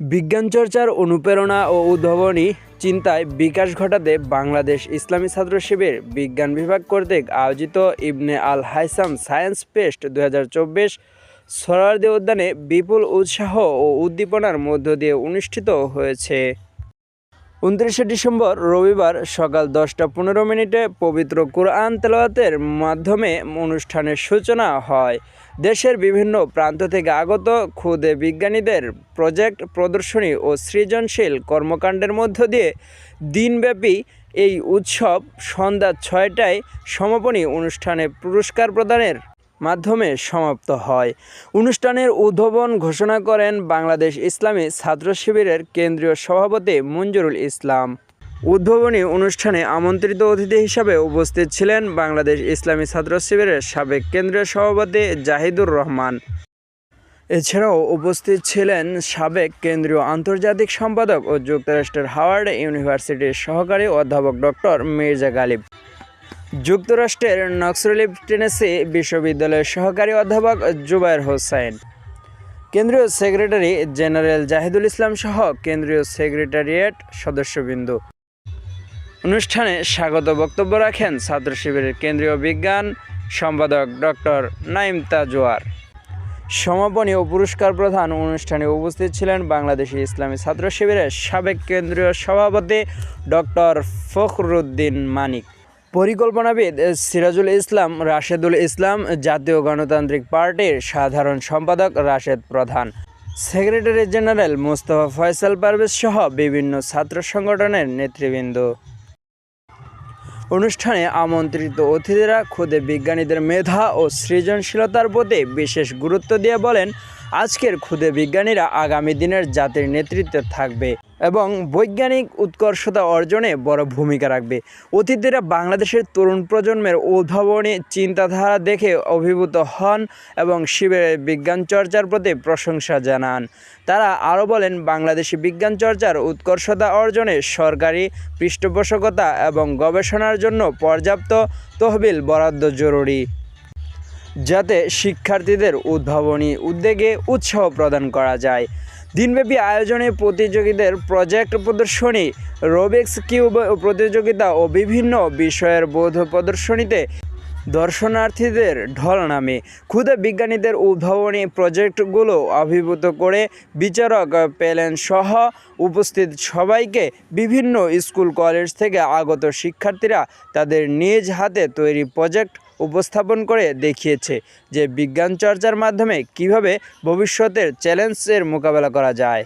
বিজ্ঞান চর্চার অনুপ্রেরণা ও উদ্ভাবনী চিন্তায় বিকাশ ঘটাতে বাংলাদেশ ইসলামী ছাত্র শিবির বিজ্ঞান বিভাগ কর্তৃক আয়োজিত Ibn al Haytham science fest দু হাজার চব্বিশ উদ্যানে বিপুল উৎসাহ ও উদ্দীপনার মধ্য দিয়ে অনুষ্ঠিত হয়েছে। উনত্রিশে ডিসেম্বর রবিবার সকাল দশটা পনেরো মিনিটে পবিত্র কোরআন তেলাওয়াতের মাধ্যমে অনুষ্ঠানের সূচনা হয়। দেশের বিভিন্ন প্রান্ত থেকে আগত ক্ষুদে বিজ্ঞানীদের প্রজেক্ট প্রদর্শনী ও সৃজনশীল কর্মকাণ্ডের মধ্য দিয়ে দিনব্যাপী এই উৎসব সন্ধ্যা ছয়টায় সমাপনী অনুষ্ঠানে পুরস্কার প্রদানের মাধ্যমে সমাপ্ত হয়। অনুষ্ঠানের উদ্বোধন ঘোষণা করেন বাংলাদেশ ইসলামী ছাত্র শিবিরের কেন্দ্রীয় সভাপতি মঞ্জুরুল ইসলাম। উদ্বোধনী অনুষ্ঠানে আমন্ত্রিত অতিথি হিসাবে উপস্থিত ছিলেন বাংলাদেশ ইসলামী ছাত্র শিবিরের সাবেক কেন্দ্রীয় সভাপতি জাহিদুর রহমান। এছাড়াও উপস্থিত ছিলেন সাবেক কেন্দ্রীয় আন্তর্জাতিক সম্পাদক ও যুক্তরাষ্ট্রের হাওয়ার্ড ইউনিভার্সিটির সহকারী অধ্যাপক ডক্টর মির্জা গালিব। যুক্তরাষ্ট্রের নক্সরিলিভ টেনেসি বিশ্ববিদ্যালয়ের সহকারী অধ্যাপক জুবায়ের হোসাইন কেন্দ্রীয় সেক্রেটারি জেনারেল জাহিদুল ইসলাম সহ কেন্দ্রীয় সেক্রেটারিয়েট সদস্যবৃন্দ। অনুষ্ঠানে স্বাগত বক্তব্য রাখেন ছাত্র শিবিরের কেন্দ্রীয় বিজ্ঞান সম্পাদক ডক্টর নাইম তাজওয়ার সমাপনী ও পুরস্কার প্রধান অনুষ্ঠানে উপস্থিত ছিলেন বাংলাদেশি ইসলামী ছাত্র শিবিরের সাবেক কেন্দ্রীয় সভাপতি ডক্টর ফখরুদ্দিন মানিক। পরিকল্পনাবিদ সিরাজুল ইসলাম, রাশেদুল ইসলাম, জাতীয় গণতান্ত্রিক পার্টির সাধারণ সম্পাদক রাশেদ প্রধান। সেক্রেটারি জেনারেল মোস্তফা ফয়সাল পারভেজ সহ বিভিন্ন ছাত্র সংগঠনের নেতৃবৃন্দ। অনুষ্ঠানে আমন্ত্রিত অতিথিরা খুদে বিজ্ঞানীদের মেধা ও সৃজনশীলতার প্রতি বিশেষ গুরুত্ব দিয়ে বলেন, আজকের খুদে বিজ্ঞানীরা আগামী দিনের জাতির নেতৃত্বে থাকবে। এবং বৈজ্ঞানিক উৎকর্ষতা অর্জনে বড় ভূমিকা রাখবে। অতিথিরা বাংলাদেশের তরুণ প্রজন্মের উদ্ভাবনী চিন্তাধারা দেখে অভিভূত হন এবং শিবের বিজ্ঞান চর্চার প্রতি প্রশংসা জানান। তারা আরও বলেন, বাংলাদেশি বিজ্ঞান চর্চার উৎকর্ষতা অর্জনে সরকারি পৃষ্ঠপোষকতা এবং গবেষণার জন্য পর্যাপ্ত তহবিল বরাদ্দ জরুরি, যাতে শিক্ষার্থীদের উদ্ভাবনী উদ্যোগে উৎসাহ প্রদান করা যায়। দিনব্যাপী আয়োজনে প্রতিযোগীদের প্রজেক্ট প্রদর্শনী রোবিক্স কিউব প্রতিযোগিতা ও বিভিন্ন বিষয়ের বোধ প্রদর্শনীতে দর্শনার্থীদের ঢল নামে। ক্ষুদে বিজ্ঞানীদের উদ্ভাবনী প্রজেক্টগুলো আবির্ভূত করে বিচারক পেলেন সহ উপস্থিত সবাইকে বিভিন্ন স্কুল, কলেজ থেকে আগত শিক্ষার্থীরা তাদের নিজ হাতে তৈরি প্রজেক্ট উপস্থাপন করে দেখিয়েছে যে বিজ্ঞান চর্চার মাধ্যমে কীভাবে ভবিষ্যতের চ্যালেঞ্জের মোকাবেলা করা যায়।